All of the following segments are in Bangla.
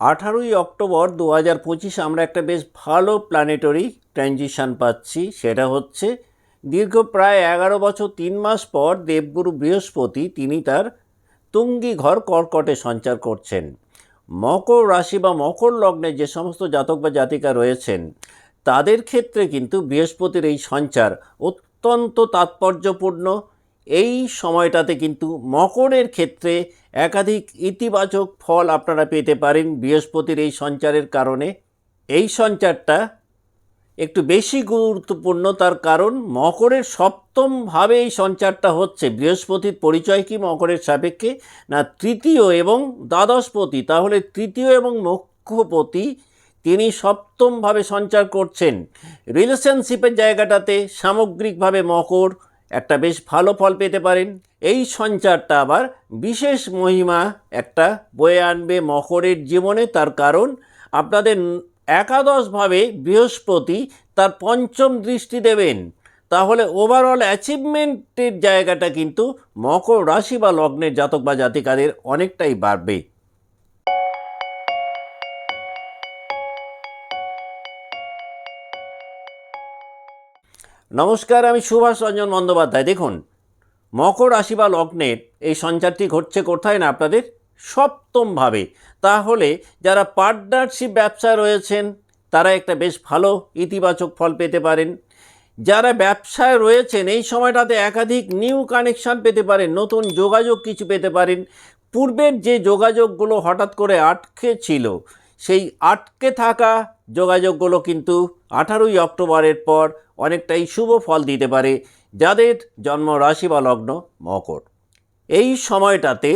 আঠারোই অক্টোবর দু হাজার পঁচিশে আমরা একটা বেশ ভালো প্ল্যানেটরি ট্রানজিশন পাচ্ছি, সেটা হচ্ছে দীর্ঘ প্রায় এগারো বছর তিন মাস পর দেবগুরু বৃহস্পতি তিনি তার তুঙ্গি ঘর কর্কটে সঞ্চার করছেন। মকর রাশি বা মকর লগ্নে যে সমস্ত জাতক বা জাতিকা রয়েছেন, তাদের ক্ষেত্রে কিন্তু বৃহস্পতির এই সঞ্চার অত্যন্ত তাৎপর্যপূর্ণ। এই সময়টাতে কিন্তু মকরের ক্ষেত্রে একাধিক ইতিবাচক ফল আপনারা পেতে পারেন বৃহস্পতির এই সঞ্চারের কারণে। এই সঞ্চারটা একটু বেশি গুরুত্বপূর্ণ, তার কারণ মকরের সপ্তমভাবে এই সঞ্চারটা হচ্ছে। বৃহস্পতির পরিচয় কি মকরের সাপেক্ষে? না তৃতীয় এবং দ্বাদশপতি? তাহলে তৃতীয় এবং মুখ্যপতি তিনি সপ্তমভাবে সঞ্চার করছেন। রিলেশনশিপের জায়গাটাতে সামগ্রিকভাবে মকর একটা বেশ ভালো ফল পেতে পারেন। এই সঞ্চারটা আবার বিশেষ মহিমা একটা বয়ে আনবে মকরের জীবনে, তার কারণ আপনাদের একাদশভাবে বৃহস্পতি তার পঞ্চম দৃষ্টি দেবেন। তাহলে ওভারঅল অ্যাচিভমেন্টের জায়গাটা কিন্তু মকর রাশি বা লগ্নের জাতক বা জাতিকাদের অনেকটাই বাড়বে। নমস্কার, আমি সুভাষ রঞ্জন বন্দ্যোপাধ্যায়। দেখুন, মকর রাশি বা লগ্নের এই সঞ্চারটি ঘটছে কোথায় না আপনাদের? সপ্তমভাবে তাহলে যারা পার্টনারশিপ ব্যবসায় রয়েছেন তারা একটা বেশ ভালো ইতিবাচক ফল পেতে পারেন। যারা ব্যবসায় রয়েছেন, এই সময়টাতে একাধিক নিউ কানেকশান পেতে পারেন, নতুন যোগাযোগ কিছু পেতে পারেন। পূর্বের যে যোগাযোগগুলো হঠাৎ করে আটকে ছিল, সেই আটকে থাকা যোগাযোগগুলো কিন্তু আঠারোই অক্টোবরের পর অনেকটাই শুভ ফল দিতে পারে যাদের জন্ম রাশি বা লগ্ন মকর। এই সময়টাতে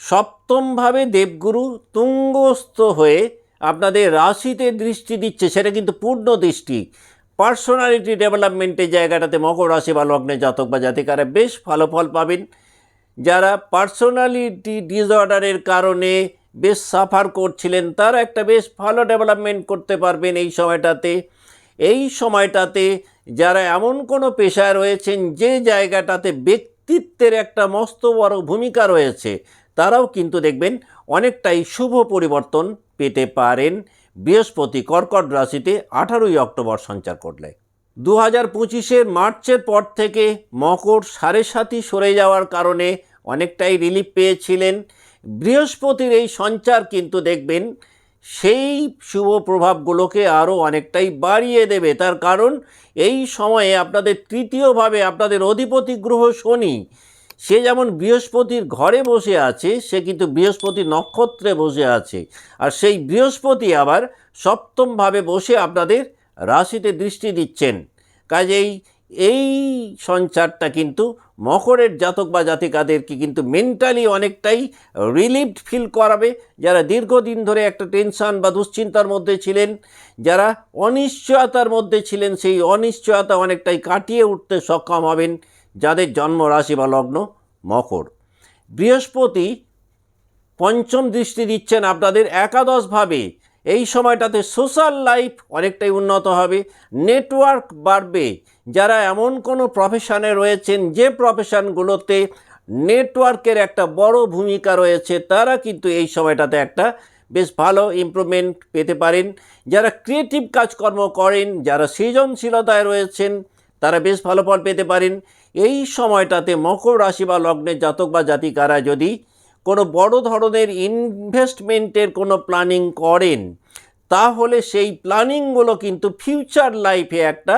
সপ্তমভাবে দেবগুরু তুঙ্গস্থ হয়ে আপনাদের রাশিতে দৃষ্টি দিচ্ছে, সেটা কিন্তু পূর্ণ দৃষ্টি। পার্সোনালিটি ডেভেলপমেন্টের জায়গাটাতে মকর রাশি বা লগ্নে জাতক বা জাতিকারা বেশ ভালো ফল পাবেন। যারা পার্সোনালিটি ডিসঅর্ডারের কারণে বেশ সাফার করছিলেন, তারা একটা বেশ ভালো ডেভেলপমেন্ট করতে পারবেন এই সময়টাতে। এই সময়টাতে যারা এমন কোনো পেশায় রয়েছেন, যে জায়গাটাতে ব্যক্তিত্বের একটা মস্ত বড় ভূমিকা রয়েছে, তারাও কিন্তু দেখবেন অনেকটাই শুভ পরিবর্তন পেতে পারেন বৃহস্পতি কর্কট রাশিতে আঠারোই অক্টোবর সঞ্চার করলে। দু হাজার পঁচিশের মার্চের পর থেকে মকর সাড়ে সাতই সরে যাওয়ার কারণে অনেকটাই রিলিফ পেয়েছিলেন। বৃহস্পতির এই সঞ্চার কিন্তু দেখবেন, সেই শুভ প্রভাবগুলোকে আরও অনেকটাই বাড়িয়ে দেবে। তার কারণ, এই সময়ে আপনাদের তৃতীয়ভাবে আপনাদের অধিপতি গ্রহ শনি, সে যেমন বৃহস্পতির ঘরে বসে আছে, সে কিন্তু বৃহস্পতি নক্ষত্রে বসে আছে। আর সেই বৃহস্পতি আবার সপ্তমভাবে বসে আপনাদের রাশিতে দৃষ্টি দিচ্ছেন। কাজেই এই সঞ্চারটা কিন্তু মকরের জাতক বা জাতিকাদেরকে কিন্তু মেন্টালি অনেকটাই রিলিভড ফিল করাবে। যারা দীর্ঘদিন ধরে একটা টেনশন বা দুশ্চিন্তার মধ্যে ছিলেন, যারা অনিশ্চয়তার মধ্যে ছিলেন, সেই অনিশ্চয়তা অনেকটাই কাটিয়ে উঠতে সক্ষম হবেন যাদের জন্ম রাশি বা লগ্ন মকর। বৃহস্পতি পঞ্চম দৃষ্টি দিচ্ছেন আপনাদের একাদশভাবে। এই সময়টাতে সোশ্যাল লাইফ অনেকটাই উন্নত হবে নেটওয়ার্ক বাড়বে যারা এমন কোনো প্রফেশনে রয়েছেন, যে প্রফেশনগুলোতে নেটওয়ার্কের একটা বড় ভূমিকা রয়েছে, তারা কিন্তু এই সময়টাতে একটা বেশ ভালো ইমপ্রুভমেন্ট পেতে পারেন। যারা ক্রিয়েটিভ কাজকর্ম করেন, যারা সৃজনশীলতায় রয়েছেন, তারা বেশ ভালো ফল পেতে পারেন। এই সময়টাতে মকর রাশি বা লগ্নের জাতক বা জাতিকারা যদি কোনো বড় ধরনের ইনভেস্টমেন্টের কোনো প্ল্যানিং করেন, তাহলে সেই প্ল্যানিংগুলো কিন্তু ফিউচার লাইফে একটা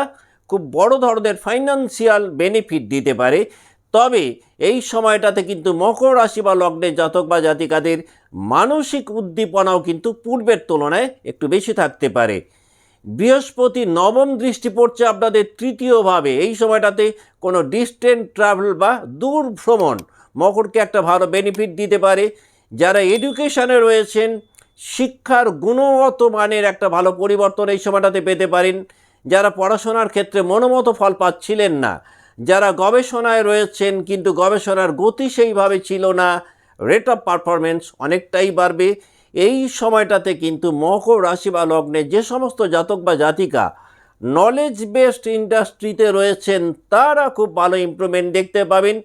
খুব বড় ধরনের ফাইন্যান্সিয়াল বেনিফিট দিতে পারে। তবে এই সময়টাতে কিন্তু মকর রাশি বা লগ্নের জাতক বা জাতিকাদের মানসিক উদ্দীপনাও কিন্তু পূর্বের তুলনায় একটু বেশি থাকতে পারে। বৃহস্পতি নবম দৃষ্টি পড়ছে আপনাদের তৃতীয়ভাবে। এই সময়টাতে কোনো ডিস্টেন্ট ট্রাভেল বা দূর ভ্রমণ মকরকে একটা ভালো বেনিফিট দিতে পারে। যারা এডুকেশানে রয়েছেন, শিক্ষার গুণগত মানের একটা ভালো পরিবর্তন এই সময়টাতে পেতে পারেন। যারা পড়াশোনার ক্ষেত্রে মনোমতো ফল পাচ্ছিলেন না, যারা গবেষণায় রয়েছেন কিন্তু গবেষণার গতি সেইভাবে ছিল না রেট অফ পারফরমেন্স অনেকটাই বাড়বে। এই সময়টাতে কিন্তু মকর রাশি বা লগ্নে যে সমস্ত জাতক বা জাতিকা নলেজ বেসড ইন্ডাস্ট্রিতে রয়েছেন, তারা খুব ভালো ইমপ্রুভমেন্ট দেখতে পাবেন।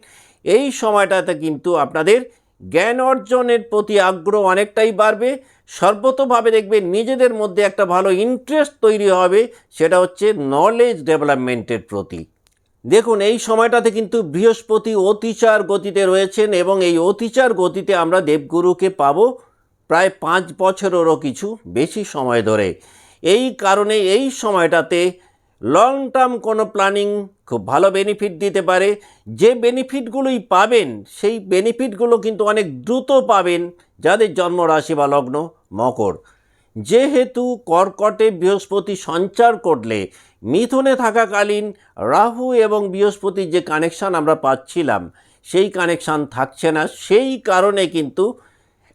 এই সময়টাতে কিন্তু আপনাদের জ্ঞান অর্জনের প্রতি আগ্রহ অনেকটাই বাড়বে। সর্বতভাবে দেখবে নিজেদের মধ্যে একটা ভালো ইন্টারেস্ট তৈরি হবে, সেটা হচ্ছে নলেজ ডেভেলপমেন্টের প্রতি। দেখুন, এই সময়টাতে কিন্তু বৃহস্পতি অতিচার গতিতে রয়েছেন এবং এই অতিচার গতিতে আমরা দেবগুরুকে পাবো প্রায় পাঁচ বছরেরও কিছু বেশি সময় ধরে। এই কারণে এই সময়টাতে লং টার্ম কোনো প্ল্যানিং খুব ভালো বেনিফিট দিতে পারে। যে বেনিফিটগুলোই পাবেন, সেই বেনিফিটগুলো কিন্তু অনেক দ্রুত পাবেন যাদের জন্ম রাশি বা লগ্ন মকর। যেহেতু কর্কটে বৃহস্পতি সঞ্চার করলে মিথুনে থাকাকালীন রাহু এবং বৃহস্পতির যে কানেকশান আমরা পাচ্ছিলাম, সেই কানেকশান থাকছে না। সেই কারণে কিন্তু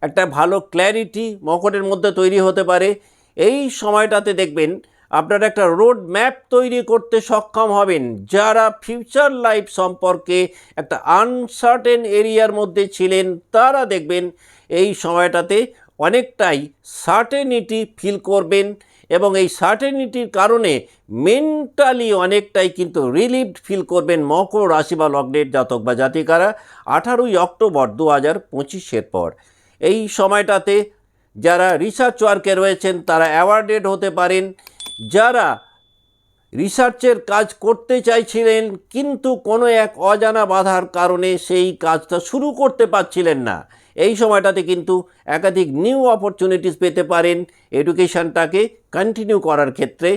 একটা ভালো ক্ল্যারিটি মকরের মধ্যে তৈরি হতে পারে। এই সময়টাতে দেখবেন আপনারা একটা রোড ম্যাপ তৈরি করতে সক্ষম হবেন, যারা ফিউচার লাইফ সম্পর্কে একটা আনসার্টেন এরিয়ার মধ্যে ছিলেন, তারা দেখবেন এই সময়টাতে অনেকটাই সার্টেনিটি ফিল করবেন এবং এই সার্টেনিটির কারণে মেন্টালি অনেকটাই কিন্তু রিলিভড ফিল করবেন মকর রাশি বা লগ্নের জাতক বা জাতিকারা আঠারোই অক্টোবর দু হাজার পঁচিশের পর। এই সময়টাতে যারা রিসার্চ ওয়ার্কে রয়েছেন, তারা অ্যাওয়ার্ডেড হতে পারেন যারা রিসার্চের কাজ করতে চাইছিলেন, কিন্তু কোনো এক অজানা বাধার কারণে সেই কাজটা শুরু করতে পারছিলেন না। এই সময়টাতে কিন্তু একাধিক নিউ অপরচুনিটিস পেতে পারেন। এডুকেশনটাকে কন্টিনিউ করার ক্ষেত্রে,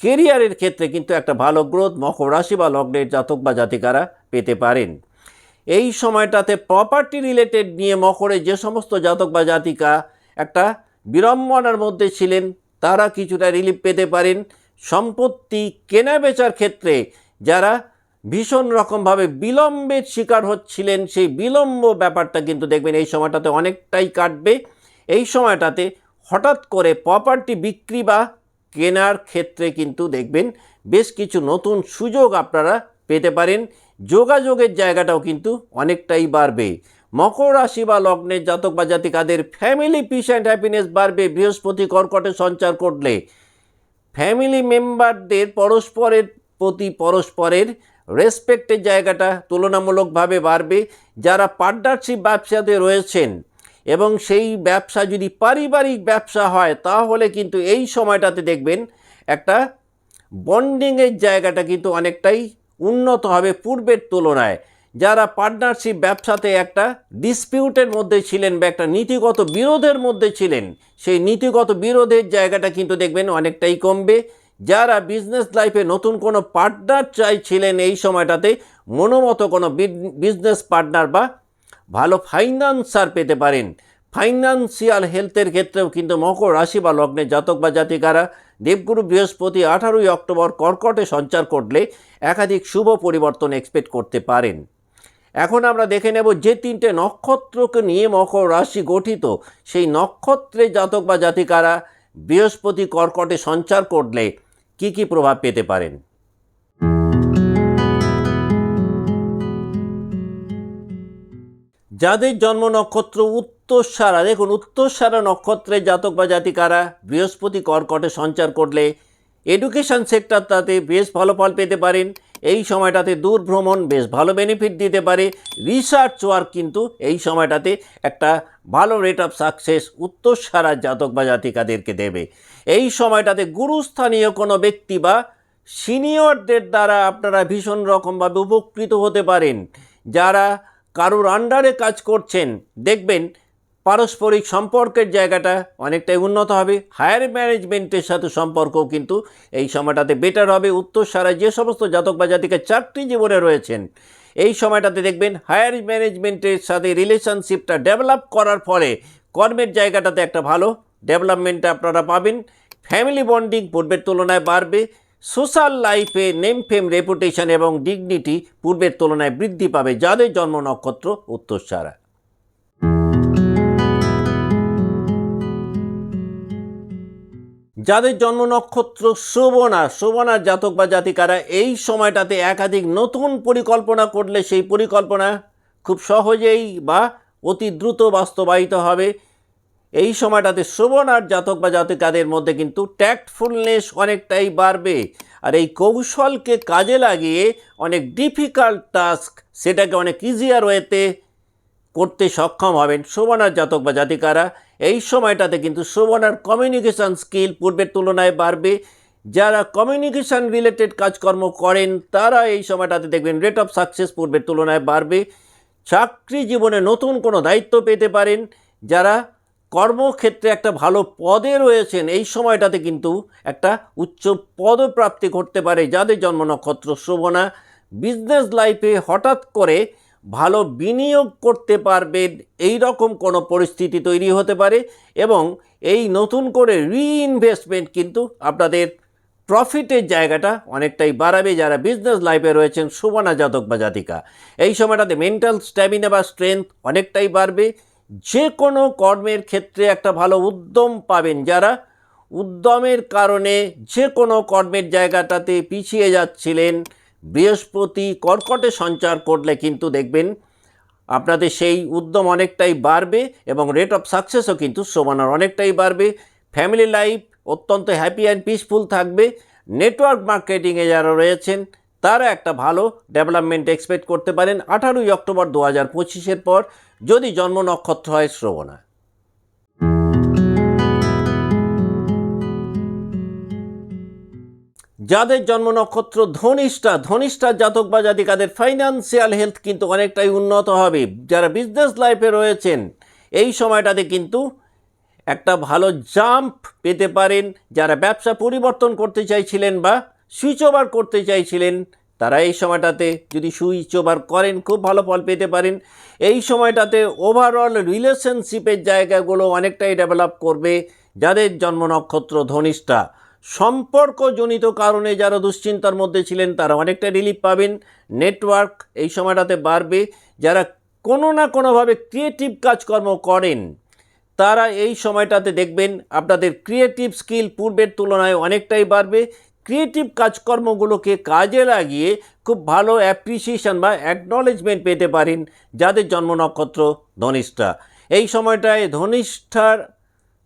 কেরিয়ারের ক্ষেত্রে কিন্তু একটা ভালো গ্রোথ মকর রাশি বা লগ্নের জাতক বা জাতিকারা পেতে পারেন। এই সময়টাতে প্রপার্টি রিলেটেড নিয়ে মকরে যে সমস্ত জাতক বা জাতিকা একটা বিড়ম্বনার মধ্যে ছিলেন তারা কিছুটা রিলিফ পেতে পারেন। সম্পত্তি কেনা বেচার ক্ষেত্রে যারা ভীষণ রকমভাবে বিলম্বের শিকার হচ্ছিলেন, সেই বিলম্ব ব্যাপারটা কিন্তু দেখবেন এই সময়টাতে অনেকটাই কাটবে। এই সময়টাতে হঠাৎ করে প্রপার্টি বিক্রি বা কেনার ক্ষেত্রে কিন্তু দেখবেন বেশ কিছু নতুন সুযোগ আপনারা পেতে পারেন। যোগাযোগের জায়গাটাও কিন্তু অনেকটাই বাড়বে। মকর রাশি বা লগ্নের জাতক বা জাতিকাদের ফ্যামিলি পিস অ্যান্ড হ্যাপিনেস বাড়বে। বৃহস্পতি কর্কটে সঞ্চার করলে ফ্যামিলি মেম্বারদের পরস্পরের প্রতি পরস্পরের রেসপেক্টের জায়গাটা তুলনামূলকভাবে বাড়বে। যারা পার্টনারশিপ ব্যবসাতে রয়েছেন এবং সেই ব্যবসা যদি পারিবারিক ব্যবসা হয়, তাহলে কিন্তু এই সময়টাতে দেখবেন একটা বন্ডিংয়ের জায়গাটা কিন্তু অনেকটাই উন্নত হবে পূর্বের তুলনায়। যারা পার্টনারশিপ ব্যবসাতে একটা ডিসপিউটের মধ্যে ছিলেন বা একটা নীতিগত বিরোধের মধ্যে ছিলেন, সেই নীতিগত বিরোধের জায়গাটা কিন্তু দেখবেন অনেকটাই কমবে। যারা বিজনেস লাইফে নতুন কোনো পার্টনার চাইছিলেন এই সময়টাতে, মনোমতো কোনো বিজনেস পার্টনার বা ভালো ফাইন্যান্সার পেতে পারেন। ফাইন্যান্সিয়াল হেলথের ক্ষেত্রেও কিন্তু মকর রাশি বা লগ্নে জাতক বা জাতিকারা দেবগুরু বৃহস্পতি আঠারোই অক্টোবর কর্কটে সঞ্চার করলে একাধিক শুভ পরিবর্তন এক্সপেক্ট করতে পারেন। এখন আমরা দেখে নেব যে তিনটে নক্ষত্রকে নিয়ে মকর রাশি গঠিত। সেই নক্ষত্রে জাতক বা জাতিকারা বৃহস্পতি কর্কটে সঞ্চার করলে কি কি প্রভাব পেতে পারেন? যাদের জন্ম নক্ষত্র উত্তরসারা, দেখুন উত্তরসারা নক্ষত্রের জাতক বা জাতিকারা বৃহস্পতি কর্কটে সঞ্চার করলে এডুকেশন সেক্টর তাতে বেশ ভালো ফল পেতে পারেন। এই সময়টাতে দূর ভ্রমণ বেশ ভালো বেনিফিট দিতে পারে। রিসার্চ ওয়ার্ক কিন্তু এই সময়টাতে একটা ভালো রেট অফ সাকসেস উত্তর উত্তরসারা জাতক বা জাতিকাদেরকে দেবে। এই সময়টাতে গুরুস্থানীয় কোনো ব্যক্তি বা সিনিয়রদের দ্বারা আপনারা ভীষণ রকমভাবে উপকৃত হতে পারেন। যারা কারোর আন্ডারে কাজ করছেন, দেখবেন পারস্পরিক সম্পর্কের জায়গাটা অনেকটাই উন্নত হবে। হায়ার ম্যানেজমেন্টের সাথে সম্পর্কও কিন্তু এই সময়টাতে বেটার হবে। উত্তর সারায় যে সমস্ত জাতক বা জাতিকা চাকরি জীবনে রয়েছেন, এই সময়টাতে দেখবেন হায়ার ম্যানেজমেন্টের সাথে রিলেশনশিপটা ডেভেলপ করার ফলে কর্মের জায়গাটাতে একটা ভালো ডেভেলপমেন্ট আপনারা পাবেন। ফ্যামিলি বন্ডিং পূর্বের তুলনায় বাড়বে। সোশ্যাল লাইফে নেম ফেম রেপুটেশন এবং ডিগনিটি পূর্বের তুলনায় বৃদ্ধি পাবে। যাদের জন্ম নক্ষত্র উত্তরসারা যাদের জন্ম নক্ষত্র শ্রবণা শ্রবণার জাতক বা জাতিকারা এই সময়টাতে একাধিক নতুন পরিকল্পনা করলে সেই পরিকল্পনা খুব সহজেই বা অতি দ্রুত বাস্তবায়িত হবে। এই সময়টাতে শ্রবণার জাতক বা জাতিকাদের মধ্যে কিন্তু ট্যাক্টফুলনেস অনেকটাই বাড়বে আর এই কৌশলকে কাজে লাগিয়ে অনেক ডিফিকাল্ট টাস্ক সেটাকে অনেক ইজিয়ার ওয়েতে করতে সক্ষম হবেন শোভনার জাতক বা জাতিকারা। এই সময়টাতে কিন্তু শোভনার কমিউনিকেশান স্কিল পূর্বের তুলনায় বাড়বে। যারা কমিউনিকেশান রিলেটেড কাজকর্ম করেন, তারা এই সময়টাতে দেখবেন রেট অফ সাকসেস পূর্বের তুলনায় বাড়বে। চাকরি জীবনে নতুন কোনো দায়িত্ব পেতে পারেন। যারা কর্মক্ষেত্রে একটা ভালো পদে রয়েছেন, এই সময়টাতে কিন্তু একটা উচ্চ পদপ্রাপ্তি করতে পারে। যাদের জন্ম নক্ষত্র শোভনা বিজনেস লাইফে হঠাৎ করে ভালো বিনিয়োগ করতে পারবেন। এই রকম কোনো পরিস্থিতি তৈরি হতে পারে এবং এই নতুন করে রিইনভেস্টমেন্ট কিন্তু আপনাদের প্রফিটের জায়গাটা অনেকটাই বাড়াবে। যারা বিজনেস লাইফে রয়েছেন, সুবর্ণা জাতক বা জাতিকা, এই সময়টাতে মেন্টাল স্ট্যামিনা বা স্ট্রেংথ অনেকটাই বাড়বে। যে কোনো কর্মের ক্ষেত্রে একটা ভালো উদ্যম পাবেন যারা। উদ্যমের কারণে যে কোনো কর্মের জায়গাটাতে পিছিয়ে যাচ্ছিলেন। বৃহস্পতি কর্কটে সঞ্চার করলে কিন্তু দেখবেন আপনাদের সেই উদ্যম অনেকটাই বাড়বে এবং রেট অফ সাকসেসও কিন্তু সমানার অনেকটাই বাড়বে। ফ্যামিলি লাইফ অত্যন্ত হ্যাপি অ্যান্ড পিসফুল থাকবে। নেটওয়ার্ক মার্কেটিংয়ে যারা রয়েছেন, তারা একটা ভালো ডেভেলপমেন্ট এক্সপেক্ট করতে পারেন। আঠারোই অক্টোবর দু হাজার পঁচিশের পর যদি জন্ম নক্ষত্র হয় শ্রবণা। যাদের জন্ম নক্ষত্র ধনিষ্ঠা ধনিষ্ঠা জাতক বা জাতিকাদের ফাইন্যান্সিয়াল হেলথ কিন্তু অনেকটাই উন্নত হবে। যারা বিজনেস লাইফে রয়েছেন, এই সময়টাতে কিন্তু একটা ভালো জাম্প পেতে পারেন। যারা ব্যবসা পরিবর্তন করতে চাইছিলেন বা সুইচ ওভার করতে চাইছিলেন, তারা এই সময়টাতে যদি সুইচ ওভার করেন, খুব ভালো ফল পেতে পারেন। এই সময়টাতে ওভারঅল রিলেশনশিপের জায়গাগুলো অনেকটাই ডেভেলপ করবে যাদের জন্ম নক্ষত্র ধনিষ্ঠা। সম্পর্কজনিত কারণে যারা দুশ্চিন্তার মধ্যে ছিলেন, তারা অনেকটা রিলিফ পাবেন। নেটওয়ার্ক এই সময়টাতে বাড়বে। যারা কোনো না কোনোভাবে ক্রিয়েটিভ কাজকর্ম করেন, তারা এই সময়টাতে দেখবেন আপনাদের ক্রিয়েটিভ স্কিল পূর্বের তুলনায় অনেকটাই বাড়বে। ক্রিয়েটিভ কাজকর্মগুলোকে কাজে লাগিয়ে খুব ভালো অ্যাপ্রিসিয়েশন বা অ্যাকনলেজমেন্ট পেতে পারেন যাদের জন্ম নক্ষত্র ধনিষ্ঠা। এই সময়টায় ধনিষ্ঠার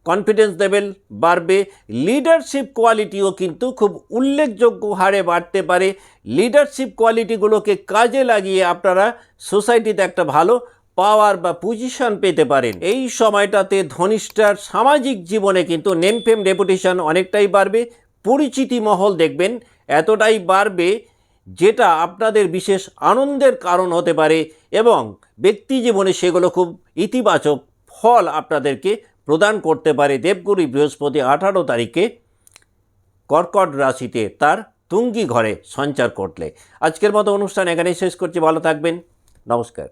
কনফিডেন্স লেভেল বাড়বে লিডারশিপ কোয়ালিটিও কিন্তু খুব উল্লেখযোগ্য হারে বাড়তে পারে। লিডারশিপ কোয়ালিটিগুলোকে কাজে লাগিয়ে আপনারা সোসাইটিতে একটা ভালো পাওয়ার বা পজিশন পেতে পারেন। এই সময়টাতে ধনিষ্ঠার সামাজিক জীবনে কিন্তু নেম ফেম রেপুটেশন অনেকটাই বাড়বে। পরিচিতি মহল দেখবেন, এতটাই বাড়বে যেটা আপনাদের বিশেষ আনন্দের কারণ হতে পারে এবং ব্যক্তি জীবনে সেগুলো খুব ইতিবাচক ফল আপনাদেরকে প্রদান করতে পারে দেবগুরু বৃহস্পতি আঠারো তারিখে কর্কট রাশিতে তার তুঙ্গি ঘরে সঞ্চার করলে। আজকের মতো অনুষ্ঠান এখানেই শেষ করছি, ভালো থাকবেন। নমস্কার।